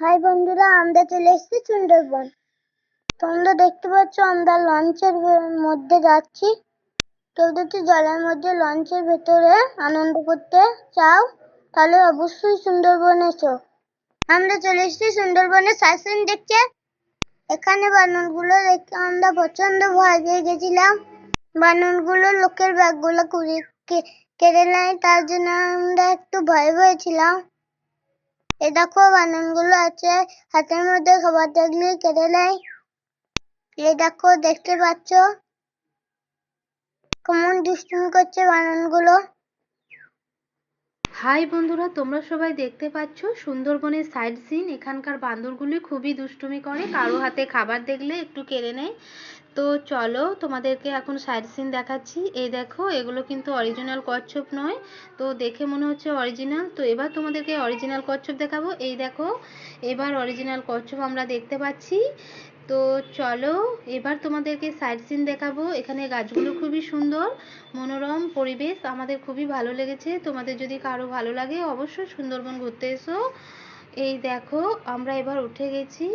High বন্ধুরা, আমরা চলে এসেছি সুন্দরবন। তোমরা দেখতে পাচ্ছ, আমরা লঞ্চের মধ্যে যাচ্ছি। কেউ যদি জলের মধ্যে লঞ্চের ভেতরে আনন্দ করতে চাও, তাহলে অবশ্যই সুন্দরবন এসো। আমরা চলে এসেছি সুন্দরবনে সাইসিন দেখতে। এখানে বানরগুলো দেখে আমরা প্রচণ্ড ভয় পেয়ে গেছিলাম। বানরগুলো লোকের ব্যাগগুলো কুড়িয়ে কেড়ে নেয়, তার জন্য আমরা একটু ভয় ভয় ছিলাম এ দেখো, বানানগুলো আছে। হাতের মধ্যে খাবার দেখলে কেটে নেয়। এ দেখো, দেখতে পাচ্ছ? কেমন দুষ্টুমি করছে বানরগুলো হাই বন্ধুরা, তোমরা সবাই দেখতে পাচ্ছ সুন্দরবনের সাইড সিন এখানকার বান্দরগুলি খুবই দুষ্টুমি করে, কারও হাতে খাবার দেখলে একটু কেড়ে নেয়। তো চলো, তোমাদেরকে এখন সাইড সিন দেখাচ্ছি। এই দেখো, এগুলো কিন্তু অরিজিনাল কচ্ছপ নয়। তো দেখে মনে হচ্ছে অরিজিনাল তো এবার তোমাদেরকে অরিজিনাল কচ্ছপ দেখাবো। এই দেখো, এবার অরিজিনাল কচ্ছপ আমরা দেখতে পাচ্ছি। তো চলো, এবার তোমাদেরকে সাইড সিন দেখাবো। এখানে গাছগুলো খুবই সুন্দর, মনোরম পরিবেশ, আমাদের খুবই ভালো লেগেছে। তোমাদের যদি কারও ভালো লাগে, অবশ্যই সুন্দরবন ঘুরতে এসো। এই দেখো, আমরা এবার উঠে গেছি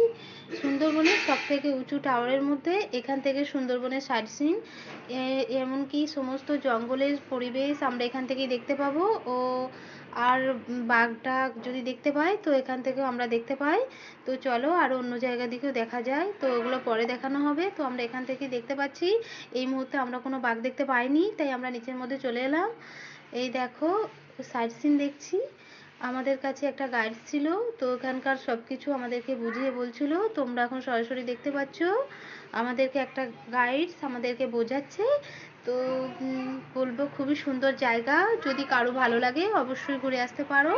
সুন্দরবনের সব থেকে উঁচু টাওয়ারের মধ্যে। এখান থেকে সুন্দরবনের সাইড সিন এমনকি সমস্ত জঙ্গলের পরিবেশ আমরা এখান থেকেই দেখতে পাবো। ও, আর বাঘটা যদি দেখতে পাই তো এখান থেকেও আমরা দেখতে পাই। তো চলো আরও অন্য জায়গা দিকেও দেখা যায়। তো ওগুলো পরে দেখানো হবে। তো আমরা এখান থেকেই দেখতে পাচ্ছি। এই মুহূর্তে আমরা কোনো বাঘ দেখতে পাইনি, তাই আমরা নিচের মধ্যে চলে এলাম। এই দেখো সাইড সিন দেখছি। আমাদের কাছে একটা গাইড ছিল, তো ওখানকার সব কিছু আমাদেরকে বুঝিয়ে বলছিল। তোমরা এখন সরাসরি দেখতে পাচ্ছ, আমাদেরকে একটা গাইডস আমাদেরকে বোঝাচ্ছে। তো বলব খুবই সুন্দর জায়গা। যদি কারও ভালো লাগে, অবশ্যই ঘুরে আসতে পারো।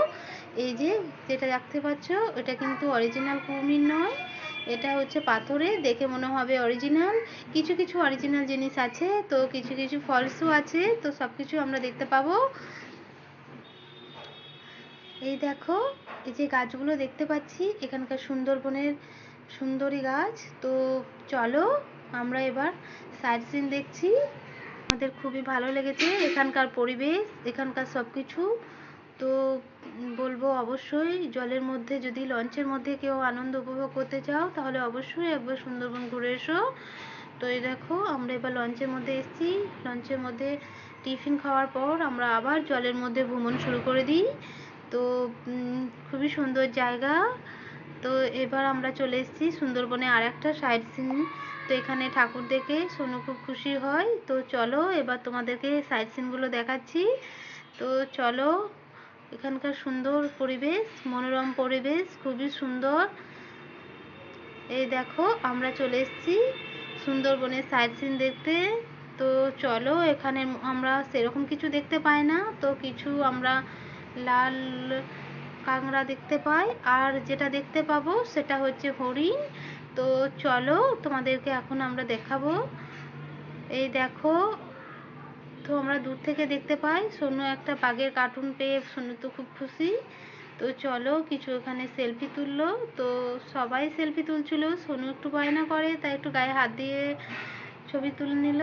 এই যে, যেটা দেখতে পাচ্ছ, এটা কিন্তু অরিজিনাল কুমির নয়। এটা হচ্ছে পাথরে, দেখে মনে হবে অরিজিনাল কিছু কিছু অরিজিনাল জিনিস আছে, তো কিছু কিছু ফলসও আছে, তো সব কিছু আমরা দেখতে পাবো। এই দেখো, এই যে গাছগুলো দেখতে পাচ্ছি, এখানকার সুন্দরবনের সুন্দরী গাছ। তো চলো, আমরা এবার সাইড সিন দেখছি। আমাদের খুবই ভালো লেগেছে এখানকার পরিবেশ, এখানকার সব কিছু তো বলব অবশ্যই, জলের মধ্যে যদি লঞ্চের মধ্যে কেউ আনন্দ উপভোগ করতে চাও, তাহলে অবশ্যই একবার সুন্দরবন ঘুরে এসো। তো এই দেখো, আমরা এবার লঞ্চের মধ্যে এসেছি। লঞ্চের মধ্যে টিফিন খাওয়ার পর আমরা আবার জলের মধ্যে ভ্রমণ শুরু করে দিই। তো খুবই সুন্দর জায়গা। তো এবার আমরা চলে এসেছি সুন্দরবনে আর একটা সাইড সিন তো এখানে ঠাকুর দেখে সোনু খুব খুশি হয়। তো চলো এবার তোমাদেরকে সাইড সিনগুলো দেখাচ্ছি। তো চলো, এখানকার সুন্দর পরিবেশ, মনোরম পরিবেশ, খুবই সুন্দর। এই দেখো, আমরা চলে এসেছি সুন্দরবনের সাইড সিন দেখতে। তো চলো, এখানে আমরা সেরকম কিছু দেখতে পাই না। তো কিছু আমরা লাল কাঁকড়া দেখতে পাই। আর যেটা দেখতে পাবো সেটা হচ্ছে হরিণ। তো চলো তোমাদেরকে এখন আমরা দেখাবো। এই দেখো তো আমরা দূর থেকে দেখতে পাই। সোনু একটা বাঘের কার্টুন পেয়ে সোনু তো খুব খুশি। তো চলো কিছু এখানে সেলফি তুললো। তো সবাই সেলফি তুলছিল, সোনু একটু বায়না করে, তাই একটু গায়ে হাত দিয়ে ছবি তুলে নিল।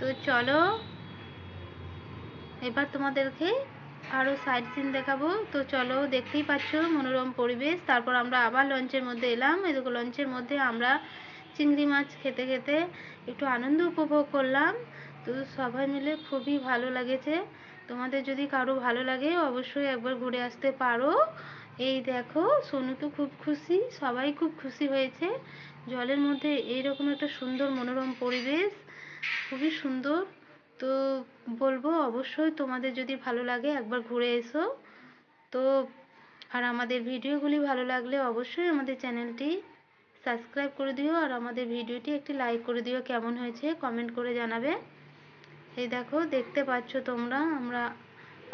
তো চলো, এবার তোমাদেরকে আরও সাইড সিন দেখাবো। তো চলো দেখতেই পাচ্ছ মনোরম পরিবেশ। তারপর আমরা আবার লঞ্চের মধ্যে এলাম। এদিকে লঞ্চের মধ্যে আমরা চিংড়ি মাছ খেতে খেতে একটু আনন্দ উপভোগ করলাম। তো সবাই মিলে খুবই ভালো লেগেছে। তোমাদের যদি কারও ভালো লাগে অবশ্যই একবার ঘুরে আসতে পারো। এই দেখো, সোনু তো খুব খুশি, সবাই খুব খুশি হয়েছে। জলের মধ্যে এইরকম একটা সুন্দর মনোরম পরিবেশ, খুবই সুন্দর। তো বলব অবশ্যই তোমাদের যদি ভালো লাগে একবার ঘুরে এসো। তো আর আমাদের ভিডিওগুলি ভালো লাগলে অবশ্যই আমাদের চ্যানেলটি সাবস্ক্রাইব করে দিও আর আমাদের ভিডিওটি একটি লাইক করে দিও কেমন হয়েছে কমেন্ট করে জানাবে। এই দেখো, দেখতে পাচ্ছ তোমরা, আমরা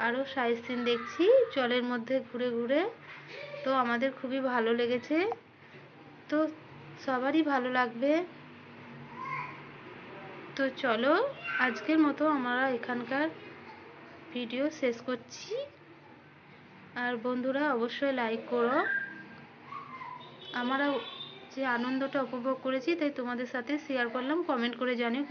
আরও সাইড সিন দেখছি, জলের মধ্যে ঘুরে ঘুরে। তো আমাদের খুবই ভালো লেগেছে। তো সবারই ভালো লাগবে। তো চলো, আজকের মতো আমরা এখানকার ভিডিও শেষ করছি। আর বন্ধুরা, অবশ্যই লাইক করো। আমরা যে আনন্দটা উপভোগ করেছি, তাই তোমাদের সাথে শেয়ার করলাম। কমেন্ট করে জানিও